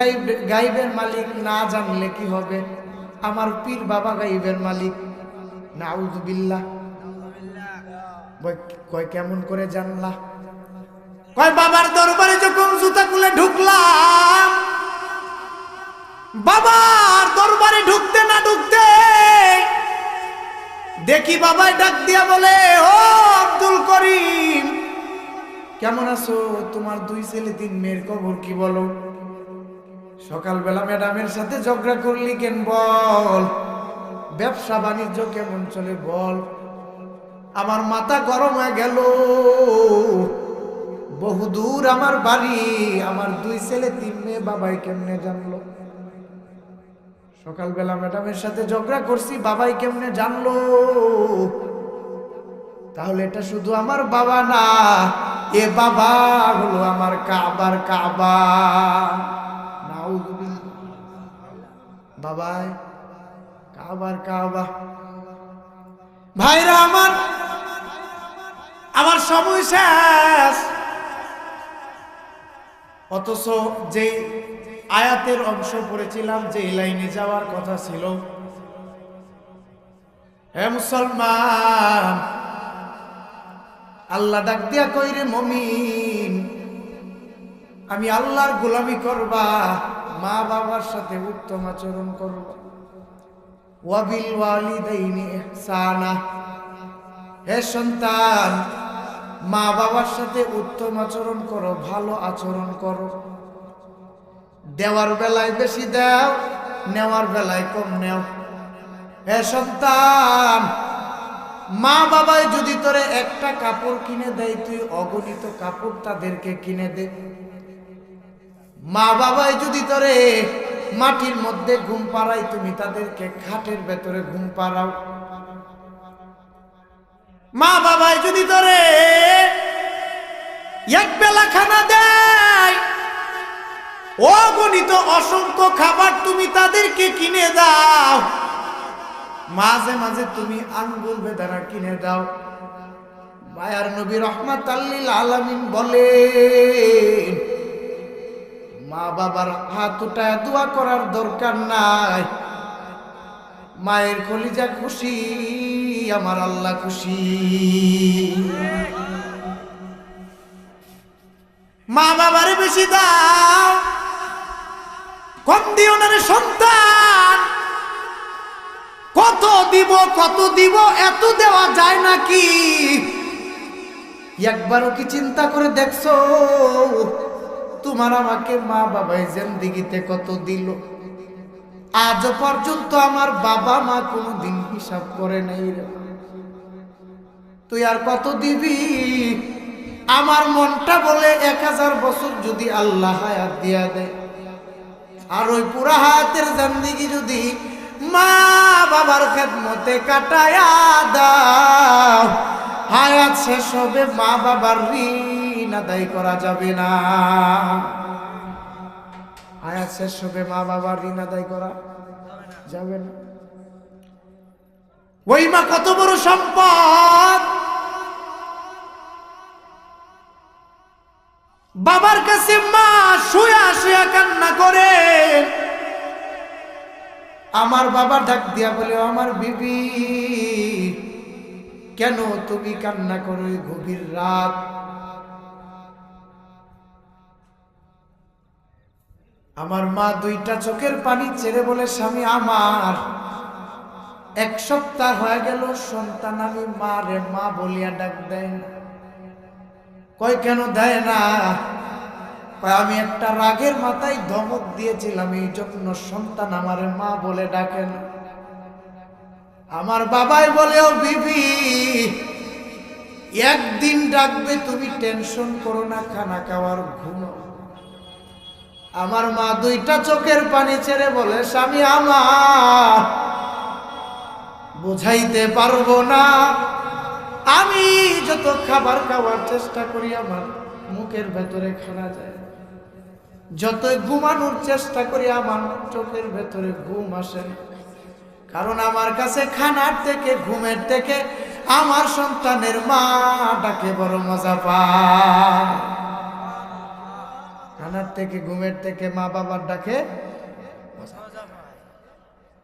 গাইব- গাইবের মালিক না জানলে কি হবে? আমার পীর বাবা গাইবের মালিক। নাউজুবিল্লাহ বই- কয় কেমন করে জানলা? কয়, বাবার দরবারে যখন জুতা খুলে ঢুকলাম, বাবার দরবারে ঢুকতে না ঢুকতে দেখি বাবাই ডাক দিয়া বলে, ও আব্দুল করিম, কেমন আছো? তোমার দুই ছেলে তিন মেয়ের খবর কি বলো? সকালবেলা ম্যাডামের সাথে ঝগড়া করলি কেন বল? ব্যবসা বাণিজ্য কেমন চলে বল? আমার মাথা গরম হয়ে গেল। বহুদূর আমার বাড়ি, আমার দুই ছেলে, তিন মেয়ে, বাবাই কেমনে জানলো? সকালবেলা ম্যাডামের সাথে ঝগড়া করছি, বাবাই কেমনে জানলো? তাহলে এটা শুধু আমার বাবা না, এ বাবা হলো আমার কাবার কাবা। বাবাই, কাবার কাবা। ভাইরা আমার আমার সময় শেষ। অথচ যে আয়াতের অংশ পড়েছিলাম যে লাইনে যাওয়ার কথা ছিল, হে মুসলমান, আল্লাহ ডাক দিয়া কইরে মমিন, আমি আল্লাহর গোলামি করবা। মা বাবার সাথে উত্তম আচরণ করবা। ওয়াবিল ওয়ালিদাইনি ইহসানা। হে সন্তান, মা বাবার সাথে উত্তম আচরণ করো, ভালো আচরণ করো। দেওয়ার বেলায় বেশি দাও, নেওয়ার বেলায় কম নেও। হে সন্তান, মা বাবাই যদি তোরে একটা কাপড় কিনে দেয়, তুই অগণিত কাপড় তাদেরকে কিনে দে। মা বাবাই যদি তোরে মাটির মধ্যে ঘুম পাড়াই তুমি তাদেরকে খাটের ভেতরে ঘুম পাড়াও। মা বাবাই যদি তোরে এক বেলা খানা দেয়, অগণিত অসংখ্য খাবার তুমি তাদেরকে কিনে দাও। মাঝে মাঝে তুমি আঙ্গুল বেদানা কিনে দাও। মায়ার নবী রহমাত আল্লিল আলামিন বলে মা বাবার হাত উঠায় দোয়া করার দরকার নাই। মায়ের কলিজা খুশি, আমার আল্লাহ খুশি। মা বাবার বেশি দাও, কম দিও না সন্তান। কত দিব কত দিব, এত দেওয়া যায় নাকি? একবারও কি চিন্তা করে দেখছ? তোমার আমাকে মা বাবাই জিন্দিগিতে কত দিল? আজ পর্যন্ত আমার বাবা মা কোনোদিন হিসাব করে নাই রে। তুই আর কত দিবি? আমার মনটা বলে এক হাজার বছর যদি আল্লাহ হায়াত দিয়া দেয়। আর ওই পুরা হায়াতের জিন্দিগি যদি মা বাবার খেদমতে কাটায়া দাও। হায়াত শেষ হবে মা বাবার ঋণ। আদায় করা যাবে না। হায়াত শেষ হবে, মা বাবার ঋণ আদায় করা যাবে না। ওই মা কত বড় সম্পদ! বাবার কাছে মা শুয়া শুয়া কান্না করে। আমার বাবা ডাক দিয়া বলে, আমার বিবি, কেন তুমি কান্না করো গভীর রাত? আমার মা দুইটা চোখের পানি ছেড়ে বলে, স্বামী আমার, এক সপ্তাহ হয়ে গেল, সন্তান আমি মা রে, মা বলিয়া ডাক দেয় না। কয়, কেন দেয় না? আমি একটা রাগের মাথায় ধমক দিয়েছিলাম, এই জন্য সন্তান আমারে মা বলে ডাকে না। আমার বাবাই বলেও বিবি, একদিন ডাকবে, তুমি টেনশন করো না, খানা খাওয়ার ঘুমো। আমার মা দুইটা চোখের পানি ছেড়ে বলে, স্বামী আমার, বুঝাইতে পারব না। আমি যত খাবার খাওয়ার চেষ্টা করি, আমার মুখের ভেতরে খানা যায়। যতই ঘুমানোর চেষ্টা করি, আমার চোখের ভেতরে ঘুম আসে কারণ আমার কাছে খানার থেকে, ঘুমের থেকে আমার সন্তানের মা ডাকে বড় মজা পায়। খানার থেকে ঘুমের থেকে মা বাবার ডাকে।